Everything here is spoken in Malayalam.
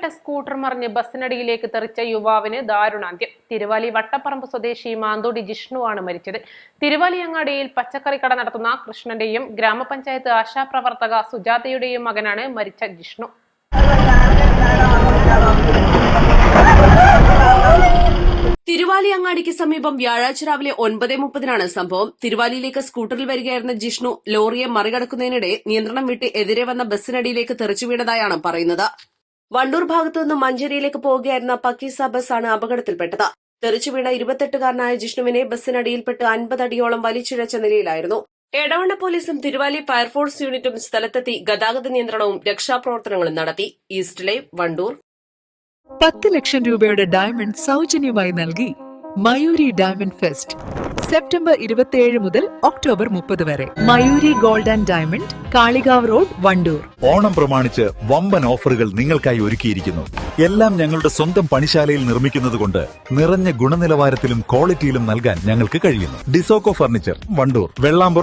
വിട്ട സ്കൂട്ടർ മറിഞ്ഞ് ബസ്സിനടിയിലേക്ക് തെറിച്ച യുവാവിന് ദാരുണാന്ത്യം. തിരുവാലി വട്ടപ്പറമ്പ് സ്വദേശി മാന്തോടി ജിഷ്ണുവാണ് മരിച്ചത്. തിരുവാലി അങ്ങാടിയിൽ പച്ചക്കറി കട നടത്തുന്ന കൃഷ്ണന്റെയും ഗ്രാമപഞ്ചായത്ത് ആശാപ്രവർത്തക സുജാതയുടെയും മകനാണ് മരിച്ച ജിഷ്ണു. തിരുവാലി അങ്ങാടിക്ക് സമീപം വ്യാഴാഴ്ച രാവിലെ ഒൻപത് മുപ്പതിനാണ് സംഭവം. തിരുവാലിയിലേക്ക് സ്കൂട്ടറിൽ വരികയായിരുന്ന ജിഷ്ണു ലോറിയെ മറികടക്കുന്നതിനിടെ നിയന്ത്രണം വിട്ട് എതിരെ വന്ന ബസ്സിനടിയിലേക്ക് തെറിച്ചു വീണതായാണ് പറയുന്നത്. വണ്ടൂർ ഭാഗത്തു നിന്ന് മഞ്ചേരിയിലേക്ക് പോവുകയായിരുന്ന പക്കീസ ബസ്സാണ് അപകടത്തിൽപ്പെട്ടത്. തെറിച്ചുവീണ ഇരുപത്തെട്ടുകാരനായ ജിഷ്ണുവിനെ ബസ്സിനടിയിൽപ്പെട്ട് അൻപത് അടിയോളം വലിച്ചിഴച്ച നിലയിലായിരുന്നു. എടവണ്ണ പോലീസും തിരുവാലി ഫയർഫോഴ്സ് യൂണിറ്റും സ്ഥലത്തെത്തി ഗതാഗത നിയന്ത്രണവും രക്ഷാപ്രവർത്തനങ്ങളും നടത്തി. East live Wandoor. പത്ത് ലക്ഷം രൂപയുടെ ഡയമണ്ട് സൗജന്യമായി നൽകി മയൂരി ഡയമണ്ട് ഫെസ്റ്റ്. സെപ്റ്റംബർ ഇരുപത്തിയേഴ് മുതൽ ഒക്ടോബർ മുപ്പത് വരെ. Mayuri gold and diamond Kalikavu road Wandoor. Onam പ്രമാണിച്ച് വമ്പൻ ഓഫറുകൾ നിങ്ങൾക്കായി ഒരുക്കിയിരിക്കുന്നു. എല്ലാം ഞങ്ങളുടെ സ്വന്തം പണിശാലയിൽ നിർമ്മിക്കുന്നത് കൊണ്ട് നിറഞ്ഞ ഗുണനിലവാരത്തിലും ക്വാളിറ്റിയിലും നൽകാൻ ഞങ്ങൾക്ക് കഴിയുന്നു. ഡിസോക്കോ ഫർണിച്ചർ വണ്ടൂർ. വെള്ളാമ്പുറം